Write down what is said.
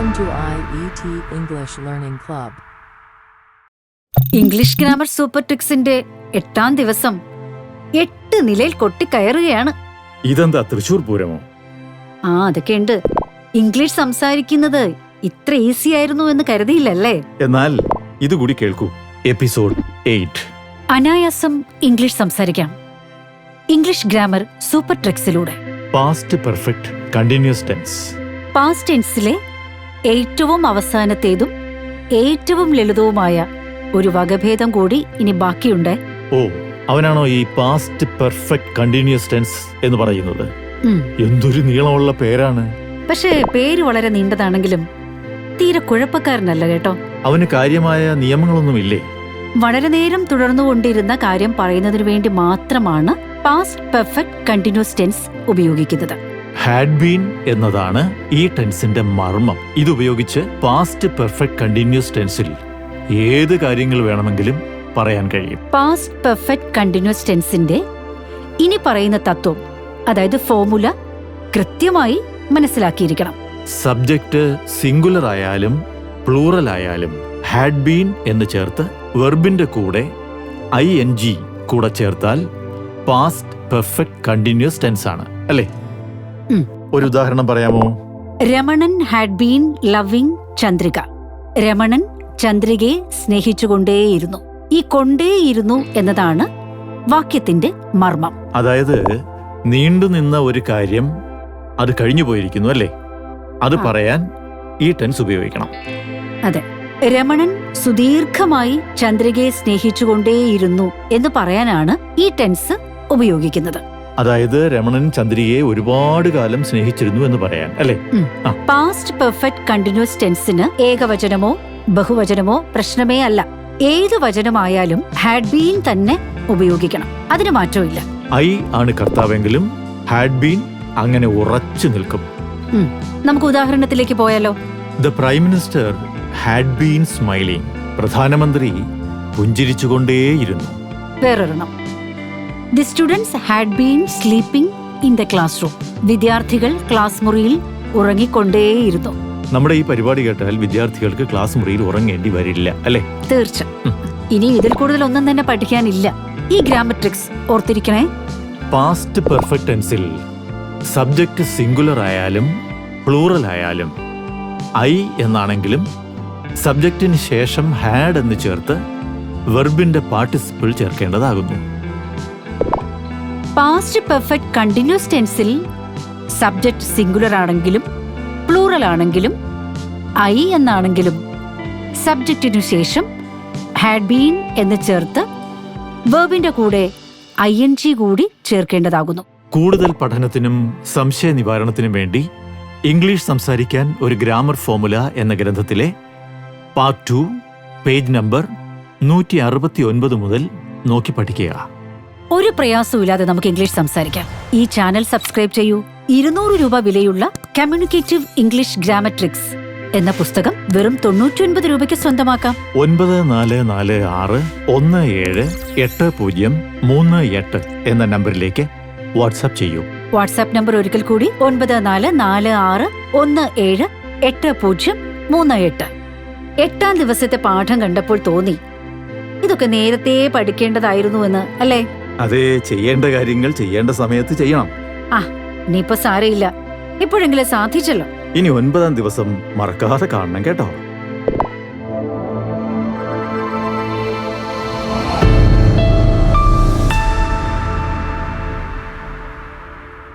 Welcome to IET English Learning Club. English grammar super ട്രിക്സിന്റെ എട്ടാം ദിവസം എട്ട് നിലയിൽ കൊട്ടിക്കയറുകയാണ്. ഇതെന്താ തൃശൂർ പൂരമോ? ആ അതൊക്കെയുണ്ട്. ഇംഗ്ലീഷ് സംസാരിക്കുന്നത് ഇത്ര ഈസി ആയിരുന്നു എന്ന് കരുതിയില്ലല്ലേ? എന്നാൽ ഇതുകൂടി കേൾക്കൂ. എപ്പിസോഡ് എയ്റ്റ് അനായാസം ഇംഗ്ലീഷ് സംസാരിക്കാം. English grammar super ട്രിക്സിലൂടെ past perfect continuous tense past ടെൻസിലെ ഏറ്റവും അവസാനത്തേതും ഏറ്റവും ലളിതവുമായ ഒരു വകഭേദം കൂടി ഇനി ബാക്കിയുണ്ട്. ഓ അവനാണോ ഈ പാസ്റ്റ് പെർഫെക്റ്റ് കണ്ടിന്യൂസ് ടെൻസ് എന്ന് പറയുന്നത്? എന്തൊരു നീളമുള്ള പേരാണ്. പക്ഷേ പേര് വളരെ നീണ്ടതാണെങ്കിലും തീരെ കുഴപ്പക്കാരനല്ല കേട്ടോ. അവന് കാര്യമായ നിയമങ്ങളൊന്നുമില്ലേ? വളരെ നേരം തുടർന്നുകൊണ്ടിരുന്ന കാര്യം പറയുന്നതിനു വേണ്ടി മാത്രമാണ് പാസ്റ്റ് പെർഫെക്റ്റ് കണ്ടിന്യൂസ് ടെൻസ് ഉപയോഗിക്കുന്നത്. ഹാഡ് ബീൻ എന്നതാണ് ഈ ടെൻസിന്റെ മർമ്മം. ഇതുപയോഗിച്ച് പാസ്റ്റ് പെർഫെക്റ്റ് കണ്ടിന്യൂസ് ടെൻസിൽ ഏത് കാര്യങ്ങൾ വേണമെങ്കിലും പറയാൻ കഴിയും. പാസ്റ്റ് പെർഫെക്റ്റ് കണ്ടിന്യൂസ് ടെൻസിന്റെ ഇനി പറയുന്ന തത്വം അതായത് ഫോമുല കൃത്യമായി മനസ്സിലാക്കിയിരിക്കണം. സബ്ജക്റ്റ് സിംഗുലർ ആയാലും പ്ലൂറൽ ആയാലും ഹാഡ് ബീൻ എന്ന് ചേർത്ത് വെർബിന്റെ കൂടെ ഐ എൻ ജി കൂടെ ചേർത്താൽ പാസ്റ്റ് പെർഫെക്റ്റ് കണ്ടിന്യൂസ് ടെൻസ് ആണ് അല്ലേ. ഒരു ഉദാഹരണം പറയാമോ? Ramanan had been loving Chandrika. Ramanan ചന്ദ്രികയെ സ്നേഹിച്ചുകൊണ്ടേയിരുന്നു. ഈ കൊണ്ടേയിരുന്നു എന്നതാണ് വാക്യത്തിന്റെ മർമ്മം. അതായത് നീണ്ടുനിന്ന ഒരു കാര്യം അത് കഴിഞ്ഞു പോയിരിക്കുന്നു അല്ലേ? അത് പറയാൻ ഈ ടെൻസ് ഉപയോഗിക്കണം. അതെ. രമണൻ സുദീർഘമായി ചന്ദ്രികയെ സ്നേഹിച്ചുകൊണ്ടേയിരുന്നു എന്ന് പറയാനാണ് ഈ ടെൻസ് ഉപയോഗിക്കുന്നത്. അതായത് രമണൻ ചന്ദ്രികയെ ഒരുപാട് കാലം സ്നേഹിച്ചിരുന്നു എന്ന് പറയാൻ അല്ലേ? പാസ്റ്റ് പെർഫെക്റ്റ് കണ്ടിന്യൂസ് ടെൻസിന് ഏകവചനമോ ബഹുവചനമോ പ്രശ്നമേ അല്ല. ഏത് വചനമായാലും ഹാഡ് ബീൻ തന്നെ ഉപയോഗിക്കണം. അതിന് മാറ്റമില്ല ഐ ആണ് കർത്താവെങ്കിലും ഹാഡ് ബീൻ അങ്ങനെ ഉറച്ചു നിൽക്കും. നമുക്ക് ഉദാഹരണത്തിലേക്ക് പോയാലോ? The prime minister had been smiling പ്രധാനമന്ത്രി പുഞ്ചിരിച്ചുകൊണ്ടേയിരുന്നു. വേറൊരെണ്ണം. The students had been sleeping in the classroom വിദ്യാർത്ഥികൾ ക്ലാസ് മുറിയിൽ ഉറങ്ങിക്കൊണ്ടേയിരുന്നു. നമ്മുടെ ഈ പരിപാടി കേട്ടാൽ വിദ്യാർത്ഥികൾക്ക് ക്ലാസ് മുറിയിൽ ഉറങ്ങേണ്ടി വരില്ല അല്ലെ? തീർച്ച. ഇനി ഇതിൽ കൂടുതൽ ഒന്നും തന്നെ പഠിക്കാനില്ല. ഈ ഗ്രാമർ ട്രിക്സ് ഓർത്തിരിക്കണേ? പാസ്റ്റ് പെർഫെക്റ്റ് ടെൻസിൽ സബ്ജക്റ്റ് സിംഗുലർ ആയാലും പ്ലൂറൽ ആയാലും ഐ എന്നാണെങ്കിലും സബ്ജക്റ്റിന് ശേഷം ഹാഡ് എന്ന് ചേർത്ത് വെർബിന്റെ പാർട്ടിസിപ്പിൾ ചേർക്കേണ്ടതാകുന്നു. പാസ്റ്റ് പെർഫെക്റ്റ് കണ്ടിന്യൂസ് ടെൻസിൽ സബ്ജക്റ്റ് സിംഗുലർ ആണെങ്കിലും പ്ലൂറൽ ആണെങ്കിലും ഐ എന്നാണെങ്കിലും സബ്ജക്റ്റിനു ശേഷം ഹാഡ് ബീൻ എന്ന് ചേർത്ത് വേർബിന്റെ കൂടെ ഐ എൻ ജി കൂടി ചേർക്കേണ്ടതാകുന്നു. കൂടുതൽ പഠനത്തിനും സംശയ നിവാരണത്തിനും വേണ്ടി ഇംഗ്ലീഷ് സംസാരിക്കാൻ ഒരു ഗ്രാമർ ഫോമുല എന്ന ഗ്രന്ഥത്തിലെ പാർട്ട് ടു പേജ് നമ്പർ നൂറ്റി അറുപത്തി ഒൻപത് മുതൽ നോക്കി പഠിക്കുക. ഒരു പ്രയാസവുമില്ലാതെ നമുക്ക് ഇംഗ്ലീഷ് സംസാരിക്കാം. ഈ ചാനൽ സബ്സ്ക്രൈബ് ചെയ്യൂ. ഇരുന്നൂറ് രൂപ വിലയുള്ള കമ്മ്യൂണിക്കേറ്റീവ് ഇംഗ്ലീഷ് ഗ്രാമർ ട്രിക്സ് എന്ന പുസ്തകം വെറും തൊണ്ണൂറ്റിയൊൻപത് രൂപയ്ക്ക് സ്വന്തമാക്കാം. ഒൻപത് നാല് നാല് ആറ് ഒന്ന് ഏഴ് എട്ട് പൂജ്യം മൂന്ന് എട്ട് എന്ന നമ്പറിലേക്ക് വാട്സാപ്പ് ചെയ്യൂ. വാട്സാപ്പ് നമ്പർ ഒരിക്കൽ കൂടി ഒൻപത് നാല് നാല് ആറ് ഒന്ന് ഏഴ് എട്ട് പൂജ്യം മൂന്ന് എട്ട്. എട്ടാം ദിവസത്തെ പാഠം കണ്ടപ്പോൾ തോന്നി. ഇതൊക്കെ നേരത്തെ പഠിക്കേണ്ടതായിരുന്നു എന്ന് അല്ലേ? അതെ ചെയ്യേണ്ട കാര്യങ്ങൾ ചെയ്യേണ്ട സമയത്ത് ചെയ്യണം. ആ ഇനിയിപ്പോ സാരയില്ല ഇപ്പോഴെങ്കിലും സാധിച്ചല്ലോ. ഇനി ഒൻപതാം ദിവസം മറക്കാതെ കാണണം കേട്ടോ.